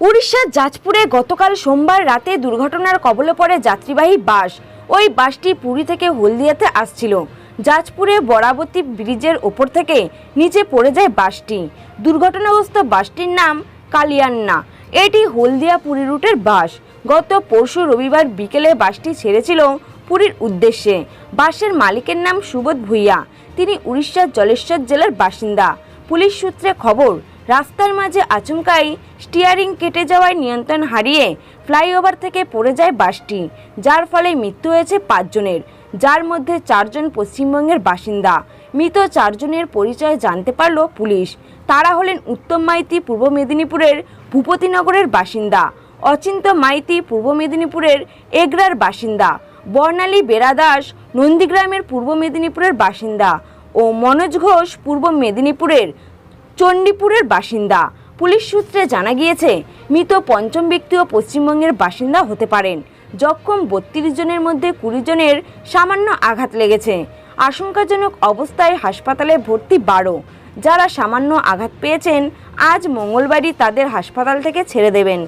উড়িষ্যার জাজপুরে গতকাল সোমবার রাতে দুর্ঘটনার কবলে পড়ে যাত্রীবাহী বাস। ওই বাসটি পুরী থেকে হলদিয়াতে আসছিল। জাজপুরে বরাবতী ব্রিজের ওপর থেকে নিচে পড়ে যায় বাসটি। দুর্ঘটনাগ্রস্ত বাসটির নাম কালিয়ান্না। এটি হলদিয়া পুরী রুটের বাস। গত পরশু রবিবার বিকেলে বাসটি ছেড়েছিল পুরীর উদ্দেশ্যে। বাসের মালিকের নাম সুবোধ ভুইয়া। তিনি উড়িষ্যার জলেশ্বর জেলার বাসিন্দা। পুলিশ সূত্রে খবর রাস্তার মাঝে আচমকাই স্টিয়ারিং কেটে যাওয়ায় নিয়ন্ত্রণ হারিয়ে ফ্লাইওভার থেকে পড়ে যায় বাসটি, যার ফলে মৃত্যু হয়েছে পাঁচজনের, যার মধ্যে চারজন পশ্চিমবঙ্গের বাসিন্দা। মৃত চারজনের পরিচয় জানতে পারল পুলিশ। তারা হলেন উত্তম মাইতি পূর্ব মেদিনীপুরের ভূপতিনগরের বাসিন্দা, অচিন্ত মাইতি পূর্ব মেদিনীপুরের এগরার বাসিন্দা, বর্ণালী বেরাদাস নন্দীগ্রামের পূর্ব মেদিনীপুরের বাসিন্দা ও মনোজ ঘোষ পূর্ব মেদিনীপুরের চণ্ডীপুরের বাসিন্দা। পুলিশ সূত্রে জানা গিয়েছে, মৃত পঞ্চম ব্যক্তিও পশ্চিমবঙ্গের বাসিন্দা হতে পারেন। জখম বত্রিশ জনের মধ্যে কুড়ি জনের সামান্য আঘাত লেগেছে। আশঙ্কাজনক অবস্থায় হাসপাতালে ভর্তি বারো। যারা সামান্য আঘাত পেয়েছেন, আজ মঙ্গলবারই তাদের হাসপাতাল থেকে ছেড়ে দেবেন।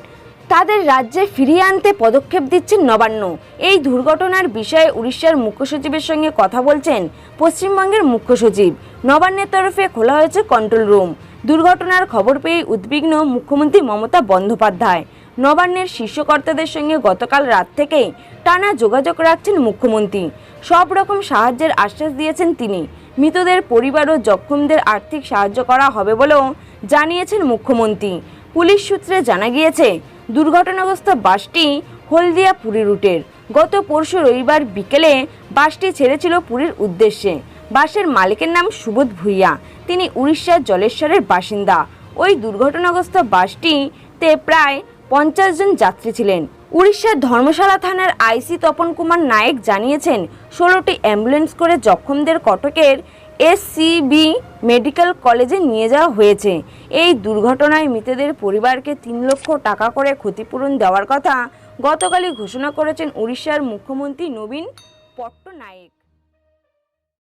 তাদের রাজ্যে ফিরিয়ে আনতে পদক্ষেপ দিচ্ছেন নবান্ন। এই দুর্ঘটনার বিষয়ে উড়িষ্যার মুখ্য সচিবের সঙ্গে কথা বলছেন পশ্চিমবঙ্গের মুখ্য সচিব। নবান্নের তরফে খোলা হয়েছে কন্ট্রোল রুম দুর্ঘটনার খবর পেয়ে উদ্বিগ্ন মুখ্যমন্ত্রী মমতা বন্দ্যোপাধ্যায়। নবান্নের শীর্ষকর্তাদের সঙ্গে গতকাল রাত থেকেই টানা যোগাযোগ রাখছেন মুখ্যমন্ত্রী। সব রকম সাহায্যের আশ্বাস দিয়েছেন তিনি। মৃতদের পরিবার ও জখমদের আর্থিক সাহায্য করা হবে বলেও জানিয়েছেন মুখ্যমন্ত্রী। পুলিশ সূত্রে জানা গিয়েছে দুর্ঘটনাগ্রস্ত বাসটি হলদিয়া পুরী রুটের। গত পরশু রবিবার বিকেলে বাসটি ছেড়েছিল পুরীর উদ্দেশ্যে। বাসের মালিকের নাম সুবোধ ভুইয়া। তিনি উড়িষ্যার জলেশ্বরের বাসিন্দা। ওই দুর্ঘটনাগ্রস্ত বাসটিতে প্রায় পঞ্চাশ জন যাত্রী ছিলেন। উড়িষ্যার ধর্মশালা থানার আইসি তপন কুমার নায়েক জানিয়েছেন, ষোলোটি অ্যাম্বুলেন্স করে জখমদের কটকের এসসিবি মেডিকেল কলেজে নিয়ে যাওয়া হয়েছে। এই দুর্ঘটনায় মৃতদের পরিবারকে তিন লক্ষ টাকা করে ক্ষতিপূরণ দেওয়ার কথা গতকালই ঘোষণা করেছেন উড়িষ্যার মুখ্যমন্ত্রী নবীন পট্টনায়েক।